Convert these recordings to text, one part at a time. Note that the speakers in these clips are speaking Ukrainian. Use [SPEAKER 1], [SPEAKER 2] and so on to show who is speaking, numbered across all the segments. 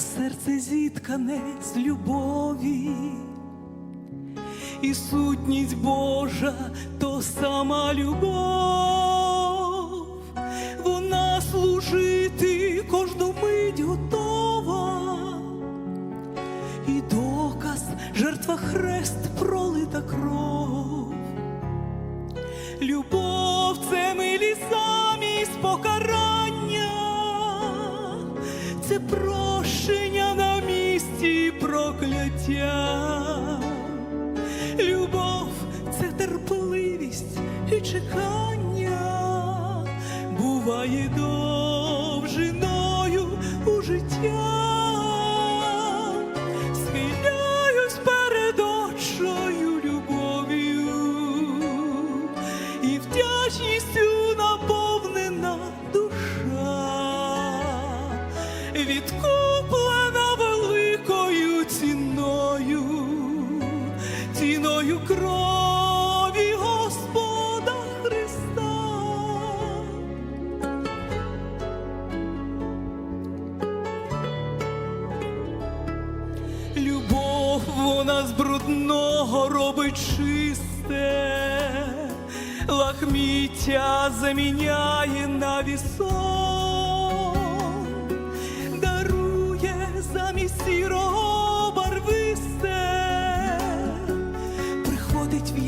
[SPEAKER 1] серце зіткане з любові, і сутність Божа то сама любов, вона служити кожну мить готова, і доказ жертва хрест пролита кров. Любов це милі замість покарання, це прошення на місці прокляття. Любов це терпеливість і чекання, буває довжиною у життя. Відкуплена великою ціною, ціною крові Господа Христа. Любов вона з брудного робить чисте, лахміття заміняє на вісон, сірого барвисте, приходить в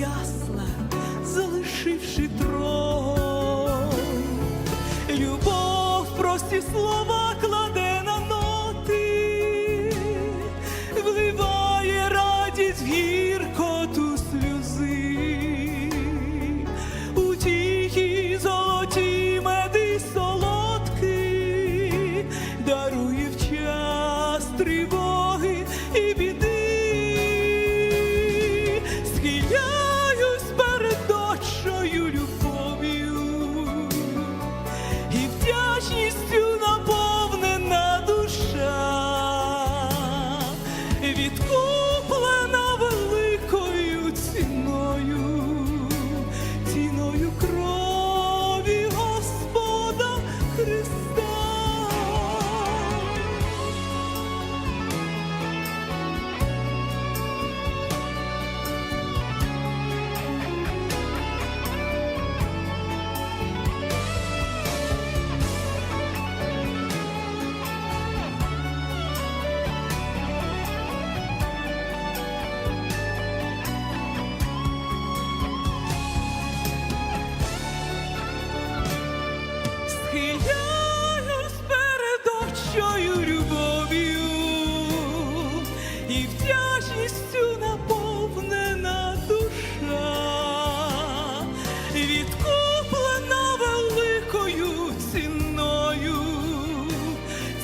[SPEAKER 1] відкуплена великою ціною,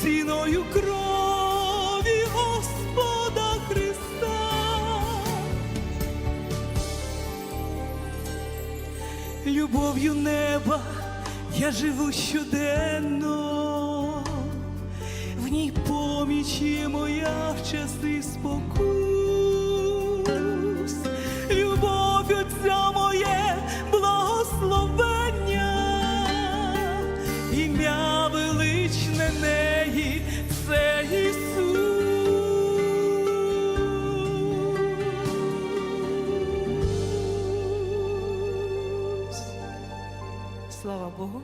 [SPEAKER 1] ціною крові Господа Христа. любов'ю неба я живу щоденно, в ній поміч є моя в часи спокус, ім'я величне неї це Ісус. Слава Богу.